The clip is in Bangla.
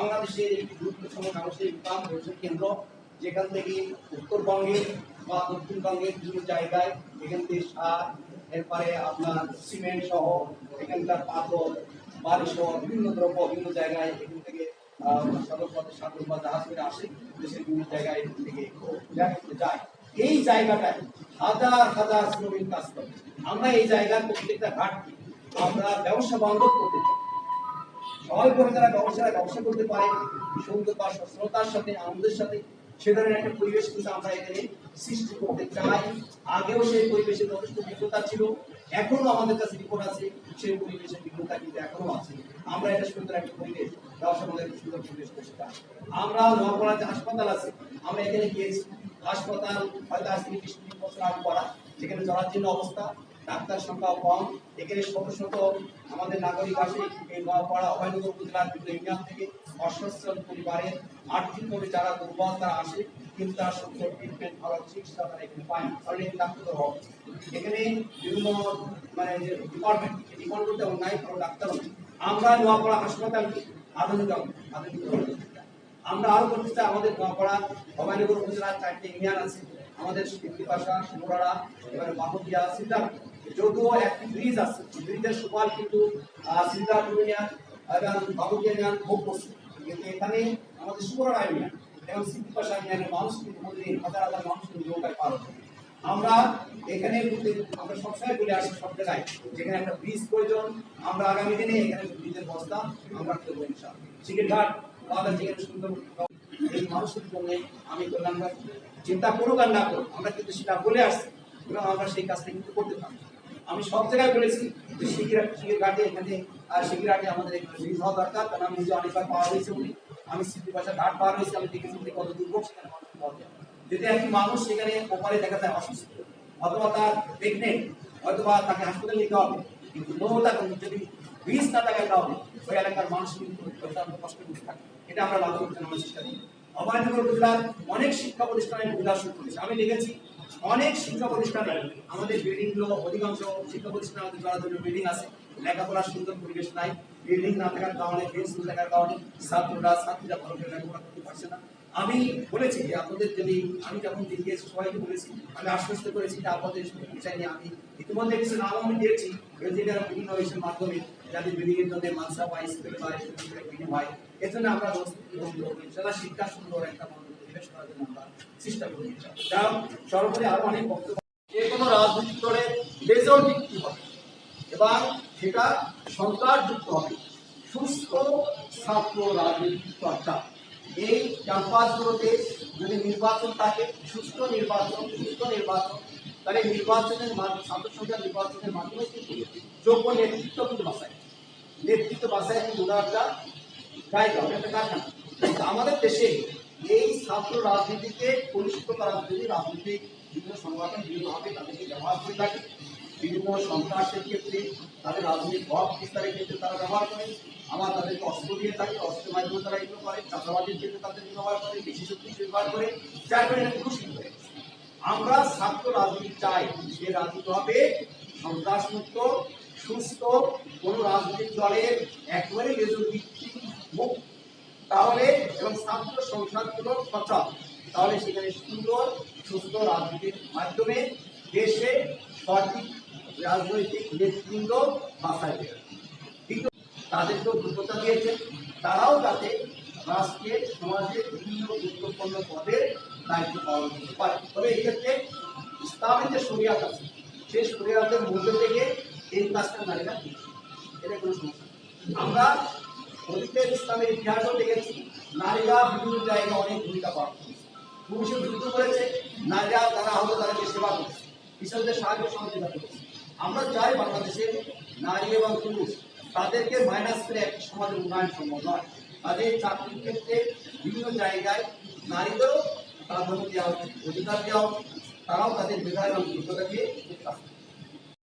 বাংলাদেশের একটি গুরুত্বপূর্ণ ব্যবসায়িক বিকাশ পরিষদ কেন্দ্র যেখান থেকে উত্তরবঙ্গের বা দক্ষিণবঙ্গের বিভিন্ন জায়গায় এখান থেকে সার এরপরে আপনার সিমেন্ট সহ এখানকার পাথর বালি সহ বিভিন্ন দ্রব্য বিভিন্ন জায়গায় এখান থেকে আহ, সদর পথে সাগর বা জাহাজ করে আসে দেশের বিভিন্ন জায়গায় এখান থেকে যায়। এই জায়গাটায় হাজার হাজার শ্রমিক কাজ করে। আমরা এই জায়গার প্রত্যেকটা ঘাটকে আমরা ব্যবসা বন্ধ করতে সবাই করে যারা ব্যবসায় ব্যবসা করতে পারে সুন্দর বা সচ্ছলতার সাথে, আনন্দের সাথে, সে ধরনের একটা পরিবেশ কিন্তু আমরা এখানে সৃষ্টি করতে চাই। আগেও সেই পরিবেশে যথেষ্ট বিফলতা ছিল, এখনও আমাদের কাছে রিপোর্ট আছে, সেই পরিবেশের বিফলতা কিন্তু এখনও আছে। আমরা এটা সুন্দর একটা পরিবেশ বলে সুন্দর পরিবেশ করতে চাই। আমরা যে হাসপাতাল আছে, আমরা এখানে গিয়েছি। হাসপাতাল হয়তো আজ থেকে বিশ বছর আগে করা, যেখানে জরাজীর্ণ অবস্থা ডাক্তার সংখ্যা কম। এখানে শত শত আমাদের নাগরিক আসে এই নোয়াপাড়া অভয়নগর উপজেলার বিভিন্ন ইউনিয়ন থেকে অসচ্ছল পরিবারের আর্থিকভাবে যারা দুর্বল তারা আসে, কিন্তু তারা সুন্দর ট্রিটমেন্ট ভালো চিকিৎসা তারা এখানে পায় কারণ এই ডাক্তার আছে। এখানে বিভিন্ন মানে যে ডিপার্টমেন্ট ডিপার্টমেন্টে নাই ভালো ডাক্তার নেই। আমরা নোয়াপাড়া হাসপাতালকে আধুনিক আধুনিক আমরা আরও করতে চাই, আমাদের নোয়াপাড়া ভবানীপুর উপজেলার চারটে ইউনিয়ন আছে। আমাদের কৃষি শিমুরাড়া এবারে বাহুদিয়া সিদ্ধার যদিও একটি ব্রিজ আছে ব্রিজের সুফল কিন্তু সিদ্ধার ইউনিয়ন এবং ইউনিয়ন কিন্তু এখানে আমাদের ইউনিয়ন এবং ইউনিয়নের মানুষ কিন্তু প্রতিদিন হাজার হাজার মানুষ কিন্তু নৌকায় পার আমরা এখানে আমরা সবসময় বলে আসি সব জায়গায়, যেখানে একটা ব্রিজ প্রয়োজন। আমরা আগামী দিনে এখানে ব্রিজের ব্যবস্থা আমরা করব বাজার যেখানে সুন্দর এই মানুষের জন্য আমি করলাম না। চিন্তা করুক আর না করুক, আমরা কিন্তু সেটা বলে আসছি, এবং আমরা সেই কাজটা কিন্তু করতে পারি আমি সব জায়গায় বলেছি যে শিগির শিগির ঘাটে এখানে, আর শিগির ঘাটে আমাদের ব্রিজ হওয়া দরকার, কারণ আমি নিজে অনেকবার পাওয়া হয়েছে উনি আমি সিদ্ধি পাশা ঘাট পাওয়া হয়েছে, আমি দেখেছি যে কত দুর্ভোগ সেখানে পাওয়া। যদি একটি মানুষ সেখানে ওপারে দেখা যায় অসুস্থ, অথবা তার প্রেগনেন্ট অথবা তাকে হাসপাতালে নিতে হবে, কিন্তু নৌতা যদি বীজ না থাকে তাহলে ওই এলাকার মানুষ কিন্তু অত্যন্ত কষ্ট করতে থাকে এটা আমরা বাধ্য করতে চেষ্টা করি অভয়নগর জেলার অনেক শিক্ষা প্রতিষ্ঠানের উদাহরণ করেছে। আমি দেখেছি অনেক শিক্ষা প্রতিষ্ঠানে আমাদের বিল্ডিংগুলো, অধিকাংশ শিক্ষা প্রতিষ্ঠানে আমাদের জড়াজড়ি বিল্ডিং আছে। লেখাপড়ার সুন্দর পরিবেশ নাই। বিল্ডিং না থাকার কারণে বেঞ্চ থাকার কারণে ছাত্ররা, ছাত্রীরা ভালো করে লেখাপড়া করতে পারছে না। আমি বলেছি যে আপনাদের যদি, আমি যখন দিল্লি সবাইকে বলেছি, আমি আশ্বস্ত করেছি যে আপনাদের নিয়ে আমি ইতিমধ্যে কিছু নাম আমি দিয়েছি। যেটা বিভিন্ন ইসের মাধ্যমে, যাদের বিল্ডিং এর জন্য মানসা বা স্কুল বা হয়, এর জন্য আমরা যারা শিক্ষা সুন্দর একটা পরিবেশ করার জন্য আমরা চেষ্টা করি যা সর্বোপরি আরও অনেক বক্তব্য। যে কোনো রাজনৈতিক দলের রেজাল্ট কি হবে? এবং সেটা সন্ত্রাসযুক্ত হবে। সুস্থ, ছাত্র রাজনীতি চর্চা। এই ক্যাম্পাসগুলোতে যদি নির্বাচন থাকে, সুস্থ নির্বাচন সুস্থ নির্বাচন, তাহলে নির্বাচনের ছাত্র সংখ্যা নির্বাচনের মাধ্যমে কিন্তু যোগ্য নেতৃত্ব কিন্তু বাসায় নেতৃত্ব বাসায় কিন্তু ওরা একটা জায়গা একটা কারখানা। আমাদের দেশে এই ছাত্র রাজনীতিকে পরিচিত করার জন্য রাজনৈতিক বিভিন্ন সংগঠন বিভিন্নভাবে তাদেরকে ব্যবহার করে থাকে। বিভিন্ন সন্ত্রাসের ক্ষেত্রে তাদের রাজনৈতিক ভাব বিস্তারের ক্ষেত্রে তারা ব্যবহার করে। আবার তাদেরকে অস্ত্র দিয়ে থাকে অস্ত্রের মাধ্যমে তারা এগুলো করে চাষাবাদের ক্ষেত্রে তাদের ব্যবহার করে বেশি শক্তি ব্যবহার করে, যার কারণে দূষিত হয়ে আমরা ছাত্র রাজনীতি চাই, সে রাজনীতি হবে সন্ত্রাসমুক্ত, সুস্থ, কোন রাজনৈতিক দলের একেবারে লেজুর ভিত্তি মুক্ত তাহলে এবং ছাত্র সংসদগুলো সচল তাহলে সেখানে সুন্দর, সুস্থ রাজনীতির মাধ্যমে দেশে সঠিক রাজনৈতিক নেতৃবৃন্দ দ্বিতীয়, তাদেরকেও যোগ্যতা দিয়েছেন তারাও যাতে রাষ্ট্রে সমাজের বিভিন্ন গুরুত্বপূর্ণ পদের দায়িত্ব পালন করতে পারে। তবে এই ক্ষেত্রে ইসলামের যে শরিয়াত আছে সেই শরিয়াতের মধ্যে থেকে এই কাজটা নারীরা। এটা কোনো সমস্যা আমরা অতীতের ইসলামের ইতিহাসও দেখেছি নারীরা বিভিন্ন জায়গায় অনেক ভূমিকা পালন করেছে। পুরুষের যুদ্ধ করেছে নারীরা তারা হলো তাদেরকে সেবা করেছে। কৃষকদের সাহায্য সহযোগিতা করেছে। আমরা চাই বাংলাদেশের নারী এবং পুরুষ তাদেরকে মাইনাস করে একটি সমাজের উন্নয়ন সম্ভব নয় তাদের চাকরির ক্ষেত্রে বিভিন্ন জায়গায় নারীদেরও প্রাধান্য দেওয়া উচিত, অধিকার দেওয়া তারাও তাদের মেধা এবং যোগ্যতা দিয়ে কাজ করবে।